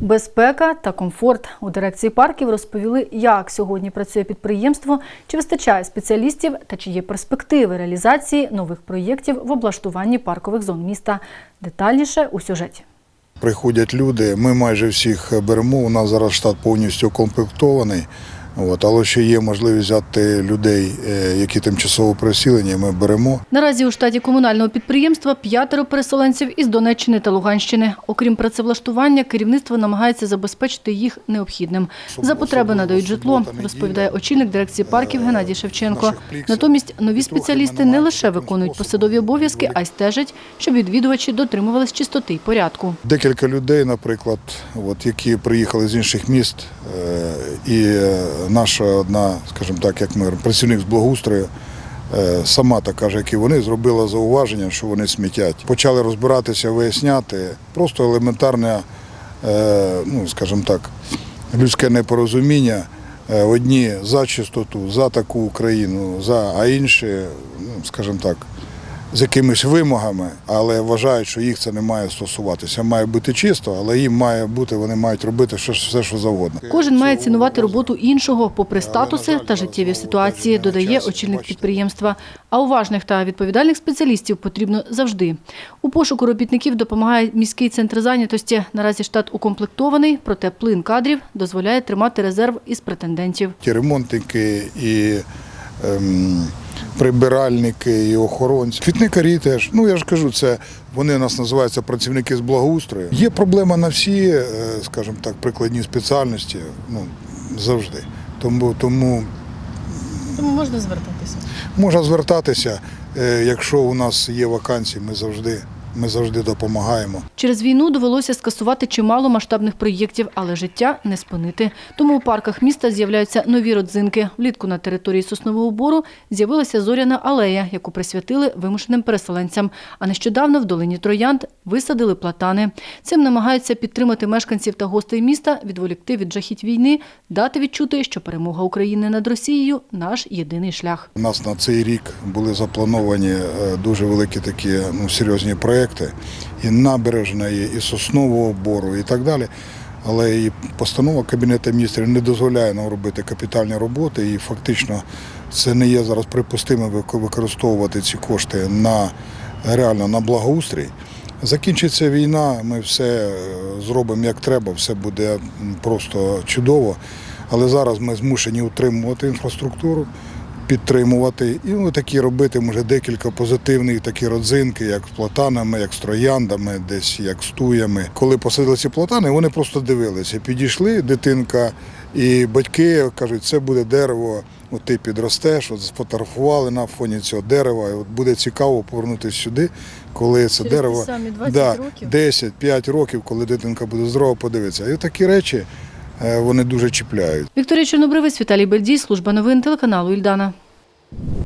Безпека та комфорт у дирекції парків розповіли, як сьогодні працює підприємство, чи вистачає спеціалістів та чи є перспективи реалізації нових проєктів в облаштуванні паркових зон міста. Детальніше у сюжеті. Приходять люди, ми майже всіх беремо. У нас зараз штат повністю укомплектований. От, але ще є можливість взяти людей, е, які тимчасово переселені, ми беремо. Наразі у штаті комунального підприємства п'ятеро переселенців із Донеччини та Луганщини. Окрім працевлаштування, керівництво намагається забезпечити їх необхідним. За потреби надають житло, розповідає очільник дирекції парків Геннадій Шевченко. Натомість нові спеціалісти не лише виконують посадові обов'язки, а й стежать, щоб відвідувачі дотримувались чистоти й порядку. Декілька людей, наприклад, от, які приїхали з інших міст, е, і е, наша одна, скажімо так, як ми працівник з благоустрою, е, сама так каже, як і вони, зробила зауваження, що вони смітять. Почали розбиратися, виясняти. Просто елементарне, е, ну, скажімо так, людське непорозуміння. Е, Одні за чистоту, за таку Україну, за, а інші, ну, скажімо так, з якимись вимогами, але вважають, що їх це не має стосуватися. Має бути чисто, але їм має бути, вони мають робити все, все що завгодно. Кожен має цінувати роботу іншого, попри статуси та життєві ситуації, додає очільник підприємства. А уважних та відповідальних спеціалістів потрібно завжди. У пошуку робітників допомагає міський центр зайнятості. Наразі штат укомплектований, проте плин кадрів дозволяє тримати резерв із претендентів. Ті ремонтники і ем, прибиральники, і охоронці. Квітникарі теж. Ну я ж кажу, це вони у нас називаються працівники з благоустрою. Є проблема на всі, е, скажімо так, прикладні спеціальності. Ну завжди. Тому тому Тому можна звертатися. можна звертатися. Е, Якщо у нас є вакансії, ми завжди, ми завжди допомагаємо. Через війну довелося скасувати чимало масштабних проєктів, але життя не спинити. Тому у парках міста з'являються нові родзинки. Влітку на території Соснового Бору з'явилася зоряна алея, яку присвятили вимушеним переселенцям. А нещодавно в долині Троянд висадили платани. Цим намагаються підтримати мешканців та гостей міста, відволікти від жахіть війни, дати відчути, що перемога України над Росією наш єдиний шлях. У нас на цей рік були заплановані е, дуже великі такі ну, серйозні проекти і набережної, і соснового бору, і так далі. Але і постанова Кабінету міністрів не дозволяє нам робити капітальні роботи, і фактично це не є зараз припустимо використовувати ці кошти на реально на благоустрій. Закінчиться війна, ми все е, зробимо як треба, все буде просто чудово. Але зараз ми змушені утримувати інфраструктуру, підтримувати і ну, такі робити може декілька позитивних такі родзинки, як з платанами, як з трояндами, десь як з туями. Коли посадили ці платани, вони просто дивилися. Підійшли дитинка і батьки кажуть, це буде дерево. От ти підростеш, от сфотографували на фоні цього дерева. І от буде цікаво повернутися сюди, коли це Через дерево самі 20 да, років? 10-5 років, коли дитинка буде здорова, подивитися. І такі речі вони дуже чіпляють. Вікторія Чорнобривець, Віталій Бердій, служба новин телеканалу Ільдана.